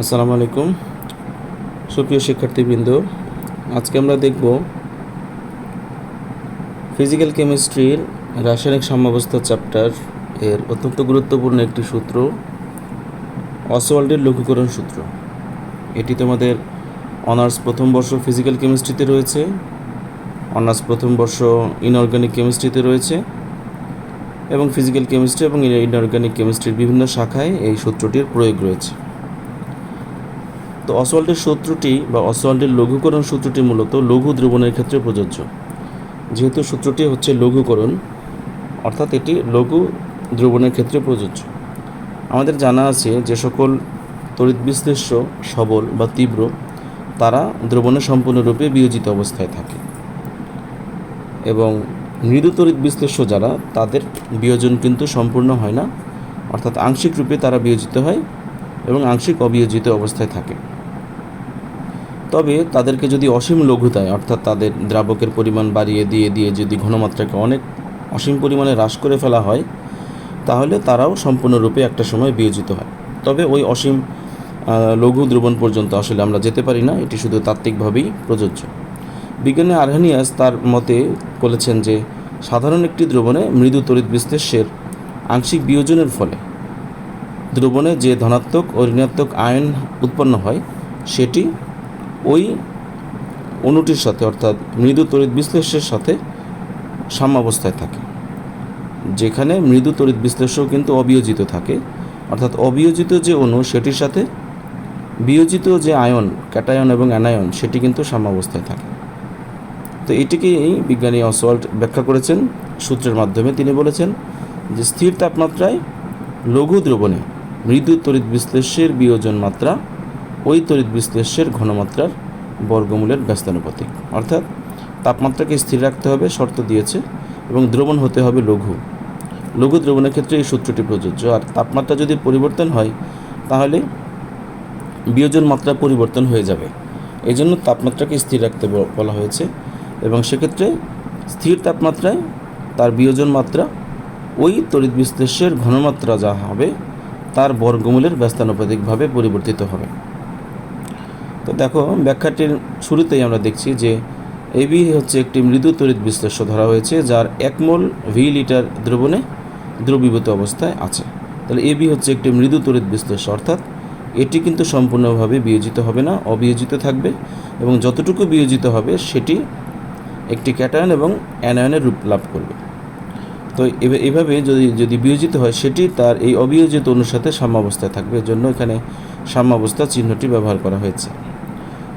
আসসালামু আলাইকুম। সুপ্রিয় শিক্ষার্থীবৃন্দ, আজকে আমরা দেখব ফিজিক্যাল কেমিস্ট্রির রাসায়নিক সাম্যাবস্থা চ্যাপ্টার এর অত্যন্ত গুরুত্বপূর্ণ একটি সূত্র অসওয়াল্ডের লঘুকরণ সূত্র। এটি তোমাদের অনার্স প্রথম বর্ষ ফিজিক্যাল কেমিস্ট্রিতে রয়েছে, অনার্স প্রথম বর্ষ ইনঅর্গানিক কেমিস্ট্রিতে রয়েছে, এবং ফিজিক্যাল কেমিস্ট্রি এবং ইনঅর্গানিক কেমিস্ট্রির বিভিন্ন শাখায় এই সূত্রটির প্রয়োগ রয়েছে। তো অসওয়াল্ডের সূত্রটি বা অসওয়াল্ডের লঘুকরণ সূত্রটি মূলত লঘু দ্রবণের ক্ষেত্রে প্রযোজ্য। যেহেতু সূত্রটি হচ্ছে লঘুকরণ, অর্থাৎ এটি লঘু দ্রবণের ক্ষেত্রে প্রযোজ্য। আমাদের জানা আছে যে সকল তড়িৎ বিশ্লেষ্য সবল বা তীব্র, তারা দ্রবণে সম্পূর্ণরূপে বিয়োজিত অবস্থায় থাকে। এবং মৃদু তড়িৎ বিশ্লেষ্য যারা, তাদের বিয়োজন কিন্তু সম্পূর্ণ হয় না, অর্থাৎ আংশিক রূপে তারা বিয়োজিত হয় এবং আংশিক অবিয়োজিত অবস্থায় থাকে। তবে তাদেরকে যদি অসীম লঘুতায়, অর্থাৎ তাদের দ্রাবকের পরিমাণ বাড়িয়ে দিয়ে দিয়ে যদি ঘনমাত্রাকে অনেক অসীম পরিমাণে হ্রাস করে ফেলা হয়, তাহলে তারাও সম্পূর্ণরূপে একটা সময় বিয়োজিত হয়। তবে ওই অসীম লঘু দ্রবণ পর্যন্ত আসলে আমরা যেতে পারি না, এটি শুধু তাত্ত্বিকভাবেই প্রযোজ্য। বিজ্ঞানী আরহানিয়াস তার মতে বলেছেন যে, সাধারণ একটি দ্রবণে মৃদু তড়িৎ বিশ্লেষ্যের আংশিক বিয়োজনের ফলে দ্রবণে যে ধনাত্মক ও ঋণাত্মক আয়ন উৎপন্ন হয়, সেটি ওই অণুটির সাথে, অর্থাৎ মৃদু তড়িৎ বিশ্লেষের সাথে সাম্যাবস্থায় থাকে। যেখানে মৃদু তড়িৎ বিশ্লেষ্য কিন্তু অবিয়োজিত থাকে। অর্থাৎ অবিয়োজিত যে অণু, সেটির সাথে বিয়োজিত যে আয়ন, ক্যাটায়ন এবং অ্যানায়ন, সেটি কিন্তু সাম্যাবস্থায় থাকে। তো এটিকেই বিজ্ঞানী অসওয়াল্ড ব্যাখ্যা করেছেন। সূত্রের মাধ্যমে তিনি বলেছেন যে স্থির তাপমাত্রায় লঘু দ্রবণে মৃদু তড়িৎ বিশ্লেষের বিয়োজন মাত্রা ওই তড়িৎ বিশ্লেষ্যের ঘনমাত্রার বর্গমূলের ব্যস্তানুপাতিক। অর্থাৎ তাপমাত্রাকে স্থির রাখতে হবে, শর্ত দিয়েছে, এবং দ্রবণ হতে হবে লঘু। লঘু দ্রবণের ক্ষেত্রে এই সূত্রটি প্রযোজ্য। আর তাপমাত্রা যদি পরিবর্তন হয়, তাহলে বিয়োজন মাত্রা পরিবর্তন হয়ে যাবে। এই জন্য তাপমাত্রাকে স্থির রাখতে বলা হয়েছে, এবং সেক্ষেত্রে স্থির তাপমাত্রায় তার বিয়োজন মাত্রা ওই তড়িৎ বিশ্লেষ্যের ঘনমাত্রা যা হবে, তার বর্গমূলের ব্যস্তানুপাতিকভাবে পরিবর্তিত হবে। তো দেখো, ব্যাখ্যাটির শুরুতেই আমরা দেখছি যে এবি হচ্ছে একটি মৃদু তড়িৎ বিশ্লেষ্য ধরা হয়েছে, যার এক মোল ভি লিটার দ্রবণে দ্রবীভূত অবস্থায় আছে। তাহলে এবি হচ্ছে একটি মৃদু তড়িৎ বিশ্লেষ্য, অর্থাৎ এটি কিন্তু সম্পূর্ণভাবে বিয়োজিত হবে না, অবিয়োজিত থাকবে এবং যতটুকু বিয়োজিত হবে, সেটি একটি ক্যাটায়ন এবং অ্যানায়নের রূপ লাভ করবে। তো এভাবে যদি যদি বিয়োজিত হয়, সেটি তার এই অবিয়োজিত অণুর সাথে সাম্যাবস্থায় থাকবে। জন্য এখানে সাম্যাবস্থা চিহ্নটি ব্যবহার করা হয়েছে।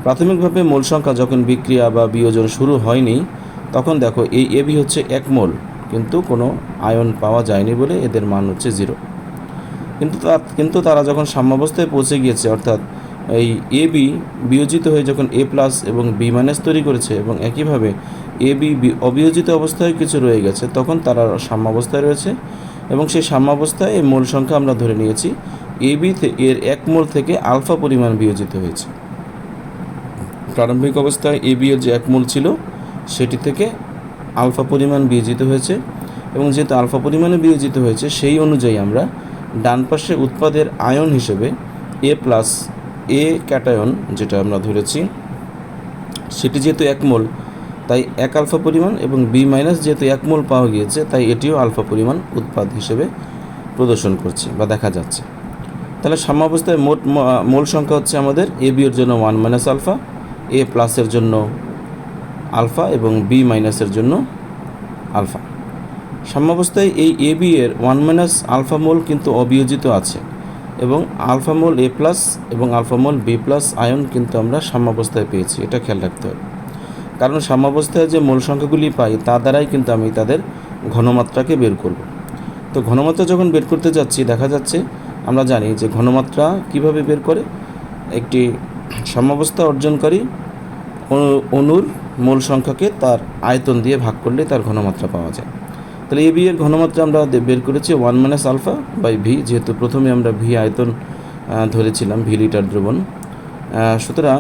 প্রাথমিকভাবে মোল সংখ্যা যখন বিক্রিয়া বা বিয়োজন শুরু হয়নি, তখন দেখো এই এবি হচ্ছে এক মোল, কিন্তু কোনো আয়ন পাওয়া যায়নি বলে এদের মান হচ্ছে জিরো। কিন্তু তা, কিন্তু তারা যখন সাম্যাবস্থায় পৌঁছে গিয়েছে, অর্থাৎ এই এ বি বিয়োজিত হয়ে যখন এ প্লাস এবং বি মাইনাস তৈরি করেছে এবং একইভাবে এ বি অবিয়োজিত অবস্থায় কিছু রয়ে গেছে, তখন তারা সাম্যাবস্থায় রয়েছে এবং সেই সাম্যাবস্থায় এই মোল সংখ্যা আমরা ধরে নিয়েছি, এ বি এর এক মোল থেকে আলফা পরিমাণ বিয়োজিত হয়েছে। প্রারম্ভিক অবস্থায় এ বি যে একমূল ছিল, সেটি থেকে আলফা পরিমাণ বিয়োজিত হয়েছে এবং যেহেতু আলফা পরিমাণে বিয়োজিত হয়েছে, সেই অনুযায়ী আমরা ডান পাশে উৎপাদের আয়ন হিসেবে এ প্লাস এ ক্যাটায়ন যেটা আমরা ধরেছি, সেটি যেহেতু এক মোল তাই এক আলফা পরিমাণ এবং বি মাইনাস যেহেতু এক মোল পাওয়া গিয়েছে, তাই এটিও আলফা পরিমাণ উৎপাদ হিসেবে প্রদর্শন করছে বা দেখা যাচ্ছে। তাহলে সাম্যাবস্থায় মোট মোল সংখ্যা হচ্ছে আমাদের এ বি এর জন্য ওয়ান মাইনাস আলফা এ প্লাসের জন্য আলফা এবং বি মাইনাসের জন্য আলফা। সাম্যাবস্থায় এই এ বি এর ওয়ান মাইনাস আলফা মোল কিন্তু অবিয়োজিত আছে এবং আলফা মোল এ প্লাস এবং alpha mole B plus ion কিন্তু আমরা সাম্যাবস্থায় পেয়েছি, এটা খেয়াল রাখতে হবে। কারণ সাম্যাবস্থায় যে মূল সংখ্যাগুলি পাই, তা দ্বারাই কিন্তু আমি তাদের ঘনমাত্রাকে বের করব। তো ঘনমাত্রা যখন বের করতে যাচ্ছি, দেখা যাচ্ছে আমরা জানি যে ঘনমাত্রা কীভাবে বের করে? একটি সাম্যাবস্থা অর্জনকারী অণুর মূল সংখ্যাকে তার আয়তন দিয়ে ভাগ করলে তার ঘনমাত্রা পাওয়া যায়। তাহলে এ বি এর ঘনমাত্রা আমরা বের করেছি one minus alpha by V, যেহেতু প্রথমে আমরা ভি আয়তন ধরেছিলাম, ভি লিটার দ্রবণ। সুতরাং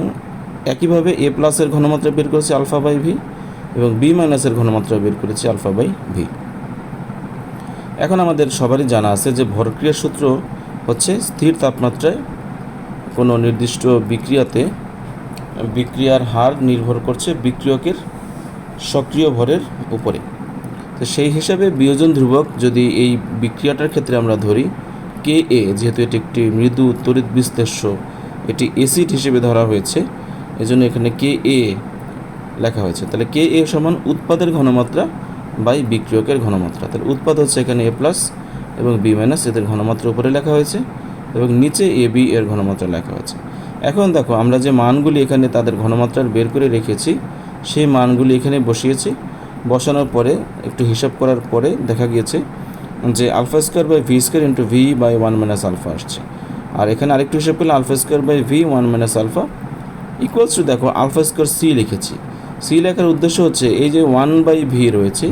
একইভাবে এ প্লাসের ঘনমাত্রা বের করেছি আলফা বাই ভি এবং বি মাইনাসের ঘনমাত্রা বের করেছি আলফা বাই ভি। এখন আমাদের সবারই জানা আছে যে ভরক্রিয়ার সূত্র হচ্ছে স্থির তাপমাত্রায় কোনো নির্দিষ্ট বিক্রিয়াতে বিক্রিয়ার হার নির্ভর করছে বিক্রিয়কের সক্রিয় ভরের উপরে। তো সেই হিসাবে বিয়োজন ধ্রুবক যদি এই বিক্রিয়াটার ক্ষেত্রে আমরা ধরি, কে এ, যেহেতু এটি একটি মৃদু তড়িৎ বিশ্লেষ্য, এটি এসিড হিসেবে ধরা হয়েছে, এজন্য এখানে কে এ লেখা হয়েছে। তাহলে কে এ সমান উৎপাদের ঘনমাত্রা বাই বিক্রিয়কের ঘনমাত্রা। তাহলে উৎপাদ হচ্ছে এখানে এ প্লাস এবং বি মাইনাস, এদের ঘনমাত্রা উপরে লেখা হয়েছে এবং নিচে এ বি এর ঘনমাত্রা লেখা হয়েছে। এখন দেখো, আমরা যে মানগুলি এখানে তাদের ঘনমাত্রার বের করে রেখেছি, সেই মানগুলি এখানে বসিয়েছি। বসানোর পরে, একটু হিসাব করার পরে দেখা গিয়েছে যে alpha square by V square into V by one minus alpha আসছে। আর এখানে আরেকটু হিসাব করলে alpha square by V one minus alpha equals to দেখো, আলফা স্কোয়ার সি লিখেছি। সি লেখার উদ্দেশ্য হচ্ছে এই যে ওয়ান বাই ভি রয়েছে,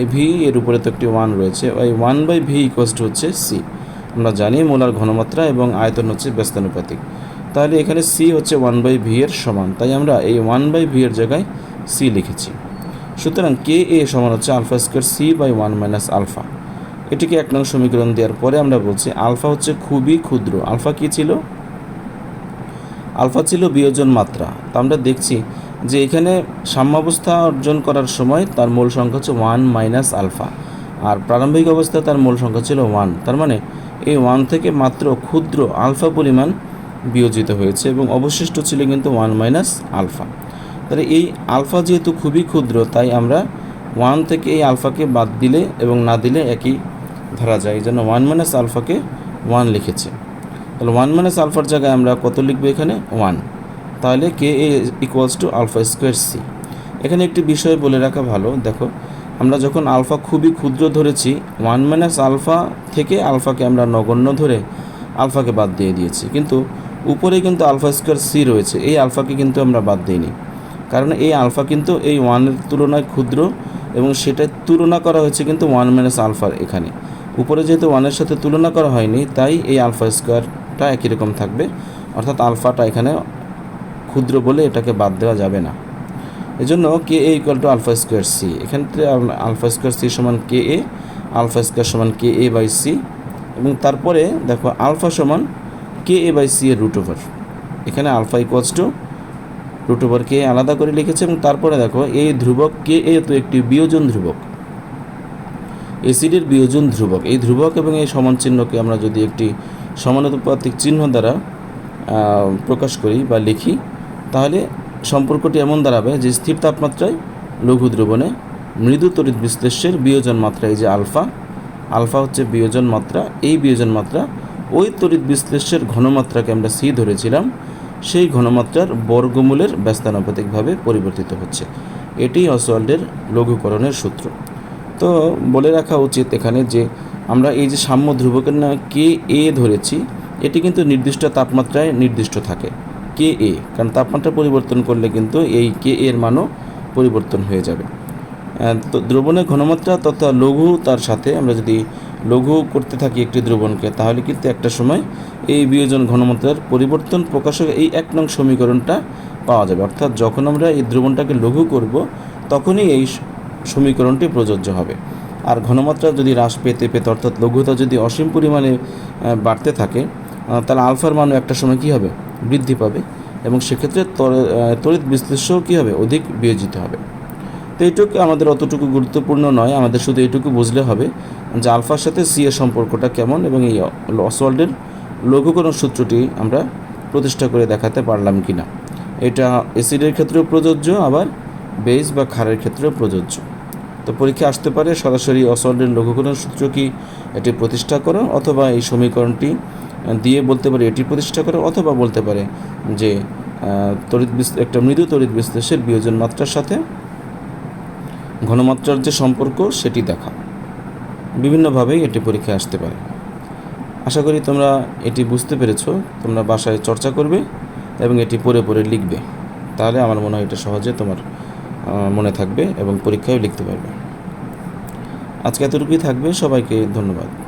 এই ভি এর উপরে তো একটি ওয়ান রয়েছে ওই one by V equals to হচ্ছে সি। আমরা জানি মোলার ঘনমাত্রা এবং আয়তন হচ্ছে ব্যস্তানুপাতিক। তাহলে এখানে সি হচ্ছে ওয়ান বাই ভি এর সমান। তাই আমরা এই ওয়ান বাই ভি এর জায়গায় সি লিখেছি। সুতরাং কে এ সমান হচ্ছে alpha square C by one minus alpha. এটিকে এক নং সমীকরণ দেওয়ার পরে আমরা বলছি আলফা হচ্ছে খুবই ক্ষুদ্র। আলফা কী ছিল? আলফা ছিল বিয়োজন মাত্রা। তা আমরা দেখছি যে এখানে সাম্যাবস্থা অর্জন করার সময় তার মূল সংখ্যা হচ্ছে ওয়ান মাইনাস আলফা। আর প্রারম্ভিক অবস্থায় তার মূল সংখ্যা ছিল ওয়ান তার মানে এই ওয়ান থেকে মাত্র ক্ষুদ্র আলফা পরিমাণ বিয়োজিত হয়েছে এবং অবশিষ্ট ছিল কিন্তু ওয়ান মাইনাস আলফা। তাহলে এই আলফা যেহেতু খুবই ক্ষুদ্র, তাই আমরা ওয়ান থেকে এই আলফাকে বাদ দিলে এবং না দিলে একই ধরা যায়। এই জন্য ওয়ান মাইনাস আলফাকে ওয়ান লিখেছে। তাহলে ওয়ান মাইনাস আলফার জায়গায় আমরা কত লিখব এখানে? ওয়ান। তাহলে K A equals to alpha square C এখানে একটি বিষয় বলে রাখা ভালো। দেখো, আমরা যখন আলফা খুবই ক্ষুদ্র ধরেছি, ওয়ান মাইনাস আলফা থেকে আলফাকে আমরা নগণ্য ধরে আলফাকে বাদ দিয়ে দিয়েছি। কিন্তু উপরে কিন্তু আলফা স্কোয়ার সি রয়েছে। এই আলফাকে কিন্তু আমরা বাদ দিইনি। কারণ এই আলফা কিন্তু এই ওয়ানের তুলনায় ক্ষুদ্র এবং সেটার তুলনা করা হয়েছে কিন্তু ওয়ান মাইনাস আলফার এখানে। উপরে যেহেতু ওয়ানের সাথে তুলনা করা হয়নি, তাই এই আলফা স্কোয়ারটা একই রকম থাকবে। অর্থাৎ আলফাটা এখানে ক্ষুদ্র বলে এটাকে বাদ দেওয়া যাবে না। এজন্য K A equal to alpha square C. এখান আলফা স্কোয়ার সি সমান কে এ, আলফা স্কোয়ার সমান কে এ বাই সি এবং তারপরে দেখো আলফা সমান কে এ বাই সি এর রুট ওভার এখানে alpha equals to root over K আলাদা করে লিখেছে এবং তারপরে দেখো এই ধ্রুবক কে এ তো একটি বিয়োজন ধ্রুবক। এসিডের বিয়োজন ধ্রুবক। এই ধ্রুবক এবং এই সমান চিহ্নকে আমরা যদি একটি সমানুপাতিক চিহ্ন দ্বারা প্রকাশ করি বা লিখি, তাহলে সম্পর্কটি এমন দাঁড়াবে যে স্থির তাপমাত্রায় লঘু দ্রবণে মৃদু তড়িৎ বিশ্লেষ্যের বিয়োজন মাত্রা এই যে আলফা আলফা হচ্ছে বিয়োজন মাত্রা, এই বিয়োজন মাত্রা ওই তড়িৎ বিশ্লেষ্যের ঘনমাত্রাকে আমরা সি ধরেছিলাম, সেই ঘনমাত্রার বর্গমূলের ব্যস্তানুপাতিকভাবে পরিবর্তিত হচ্ছে। এটি অসওয়াল্ডের লঘুকরণের সূত্র। তো বলে রাখা উচিত এখানে যে আমরা এই যে সাম্য ধ্রুবকের না কে এ ধরেছি, এটি কিন্তু নির্দিষ্ট তাপমাত্রায় নির্দিষ্ট থাকে। কে এ, কারণ তাপমাত্রা পরিবর্তন করলে কিন্তু এই কে এর মানও পরিবর্তন হয়ে যাবে। তো দ্রবণের ঘনমাত্রা তথা লঘু তার সাথে আমরা যদি লঘু করতে থাকি একটি দ্রবণকে তাহলে কিন্তু একটা সময় এই বিয়োজন ঘনমাত্রার পরিবর্তন প্রকাশক এই এক নং সমীকরণটা পাওয়া যাবে। অর্থাৎ যখন আমরা এই দ্রবণটাকে লঘু করব তখনই এই সমীকরণটি প্রযোজ্য হবে। আর ঘনমাত্রা যদি হ্রাস পেতে পেতে অর্থাৎ লঘুতা যদি অসীম পরিমাণে বাড়তে থাকে তাহলে আলফার মানও একটা সময় কী হবে? বৃদ্ধি পাবে। এবং সেক্ষেত্রে তর- আহ, তড়িৎ বিশ্লেষ্যও কী হবে? অধিক বিয়োজিত হবে। তো এইটুকু আমাদের অতটুকু গুরুত্বপূর্ণ নয়, আমাদের শুধু এইটুকু বুঝলে হবে যে আলফার সাথে সি এর সম্পর্কটা কেমন এবং এই অসওয়াল্ডের লঘুকরণ সূত্রটি আমরা প্রতিষ্ঠা করে দেখাতে পারলাম কি না এটা অ্যাসিডের ক্ষেত্রেও প্রযোজ্য, আবার বেস বা খারের ক্ষেত্রেও প্রযোজ্য। তো পরীক্ষা আসতে পারে, সরাসরি অসওয়াল্ডের লঘুকরণ সূত্র কি এটি প্রতিষ্ঠা করো অথবা এই সমীকরণটি দিয়ে বলতে পারে এটি প্রতিষ্ঠা করো অথবা বলতে পারে যে তড়িৎ একটা মৃদু তড়িৎ বিশ্লেষের বিয়োজন মাত্রার সাথে ঘনমাত্রার যে সম্পর্ক, সেটি দেখা। বিভিন্নভাবেই এটি পরীক্ষায় আসতে পারে। আশা করি তোমরা এটি বুঝতে পেরেছ। তোমরা বাসায় চর্চা করবে এবং এটি পড়ে পরে লিখবে। তাহলে আমার মনে হয় এটা সহজে তোমার মনে থাকবে এবং পরীক্ষায় লিখতে পারবে। আজকে এতটুকুই থাকবে। সবাইকে ধন্যবাদ।